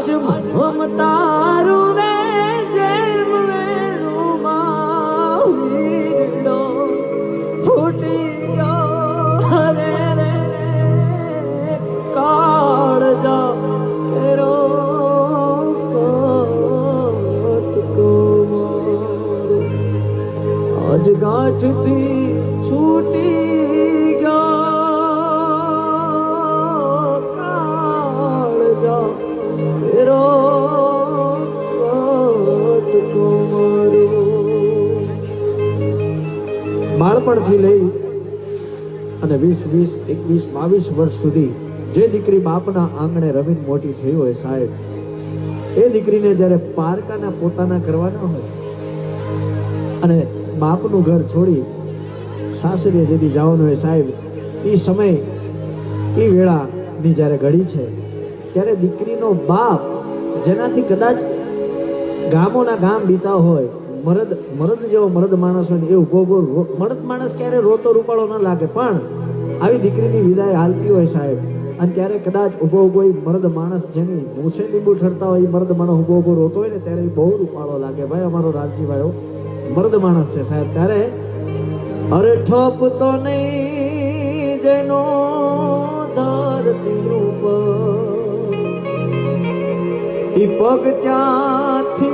આજ મમતારું રે જેમ વેણુમાં વીરડો ફૂટી ગયો રે રે કાળજા કેરો કોટકો મારો આજ ગાંઠથી છૂટી વીસ વીસ, એકવીસ, બાવીસ વર્ષ સુધી જે દીકરી બાપના આંગણે રમીને મોટી થઈ હોય સાહેબ, એ દીકરીને જ્યારે પારકાના પોતાના કરવાના હોય અને બાપનું ઘર છોડી સાસરીએ જેથી જવાનું હોય સાહેબ એ સમય એ વેળાની જ્યારે ઘડી છે, ત્યારે દીકરીનો બાપ જેનાથી કદાચ ગામોના ગામ બીતા હોય, મરદ મરદ જેવો મરદ માણસ હોય એ ઊભો ઊભો મરદ માણસ ક્યારે રોતો રૂપાળો ન લાગે, પણ આવી દીકરીની વિદાય હાલતી હોય સાહેબ. અને ત્યારે કદાચ ઊભો ઊભો એ મર્દ માણસ જેની મૂછે લીંબુ ઠરતા હોય એ મર્દ માણસ ઊભો ઊભો રોતો હોય ને ત્યારે એ બહુ રૂપાળો લાગે. ભાઈ, અમારો રાજજીભાઈ મર્દ માણસ છે સાહેબ. ત્યારે અરે ઠોપ તો નહીં જેનો ધરતી ઉપર ઈ પગ ત્યાંથી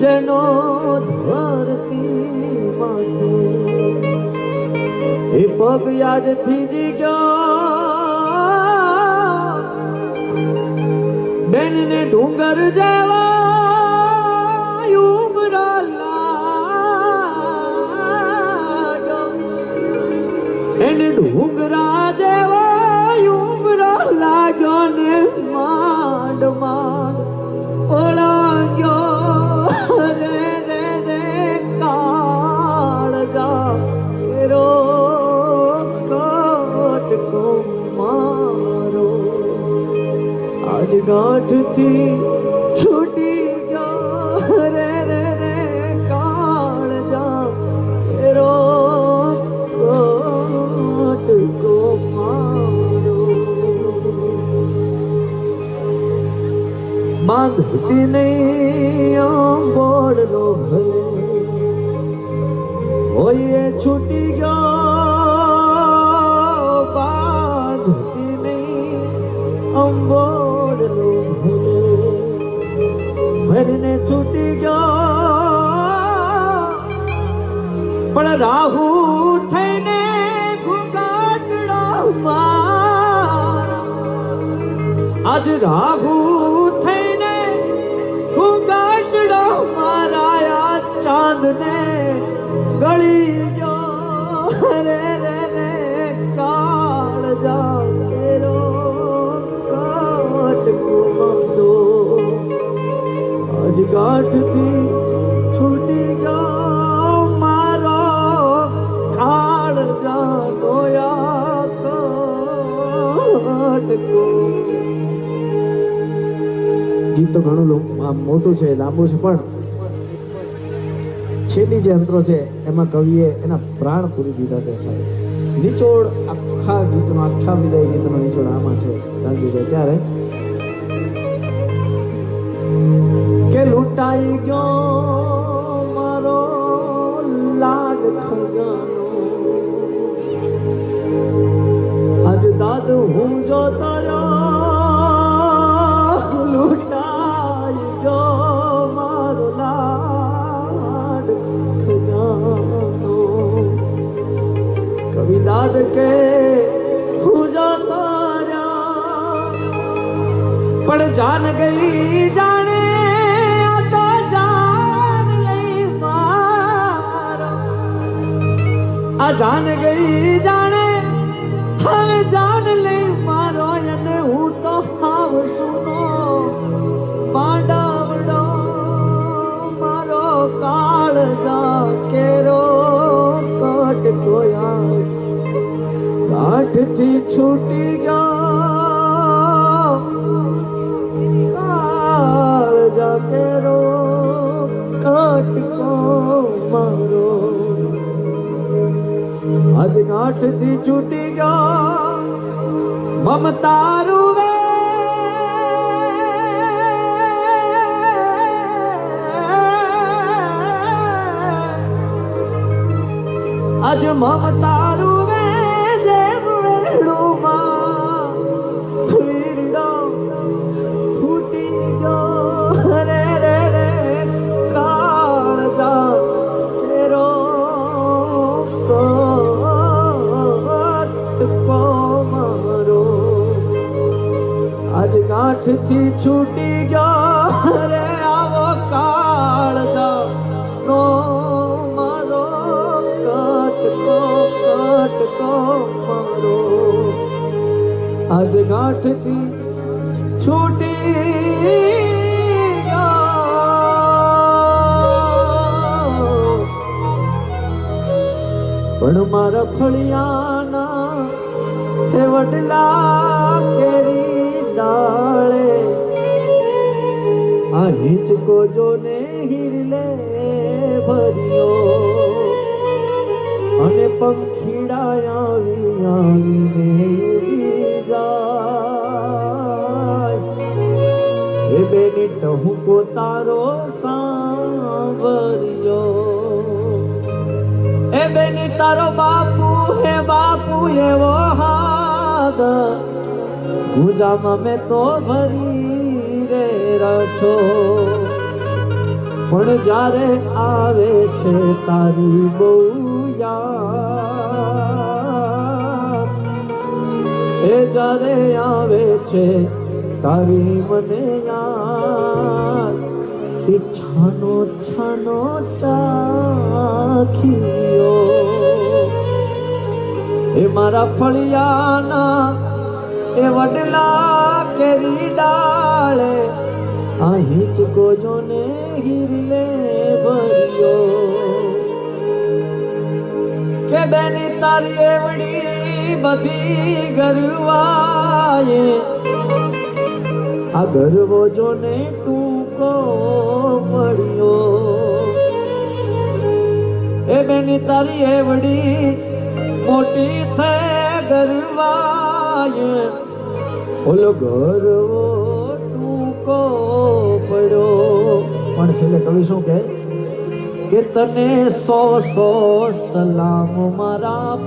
જેનો ધરતી માથે એ પગ યાદથી જી ગયો બેન ને ડુંગર જેવા આજ ગાંઠથી છૂટી ગયો રે રે રે કાળજા કેરો કોટકો મારો બાંધતી નહીં આંબોડનો ભલે હોય મરને છૂટી ગયો. પણ રાહુ થઈને ઘૂંઘાટડો આજ રાહુ ગાંઠથી છૂટી ગયો મારો કાળ જાનો દોયા ગીત તો ઘણું આમ મોટું છે, લાંબુ છે, પણ છેલ્લી જે અંતરો છે, એમાં કવિએ એના પ્રાણ પૂરી દીધા છે, સાહેબ. નિચોડ આખા ગીતનો આખા વિદાય ગીતનો નિચોડ આમાં છે ગાંધીભાઈ ત્યારે ગયો મારો લાડ ખજાનો. આજ દાદ હું જો તારો લૂંટાઈ ગયો મારો લાડ ખજાનો. કવિ દાદ કે હું જો તારા, પણ જાન ગઈ જાણે આ જાન ગઈ જાણે હવે જાન લઈ મારો અને હું તો હાવ સુનો. ગાંઠથી છૂટી ગયો મમતારું વે. આજ મમતારું આજ ગાંઠથી છૂટી ગયો. રે આવો કાળજા નો મારો કાટકો કાટકો મારો. આજ ગાંઠથી છૂટી પણ મારા ફળિયાના હે વડલા હિંચકો જો ને હિરલે ભર્યો અને પંખીડા આવી આવીને જાય એ બેની ટહુકો તારો સાંભર્યો એ બેની તારો બાપુ હે બાપુ એવો હાદ ગુજામાં મેં તો ભરી રે રાખો પણ જ્યારે આવે છે તારી બહુ યાદ એ જ્યારે આવે છે તારી મને યાદ. છાનો છાનો ચાખીયો. એ મારા ફળિયાના એ વડલા કેરી ડાળે અહીં હિંચકો જો ને હિરલે ભર્યો. કે બેની તારી એવડી બધી ગરવાએ, આ ગરવો જો ને ટૂંકો પડ્યો. એ બેની તારી એવડી મોટી છે ગરવાએ ઓલો ગરવો ટૂંકો પડ્યો. પણ છેલ્લે કવિ શું કે કે તને સો સો સલામ મારા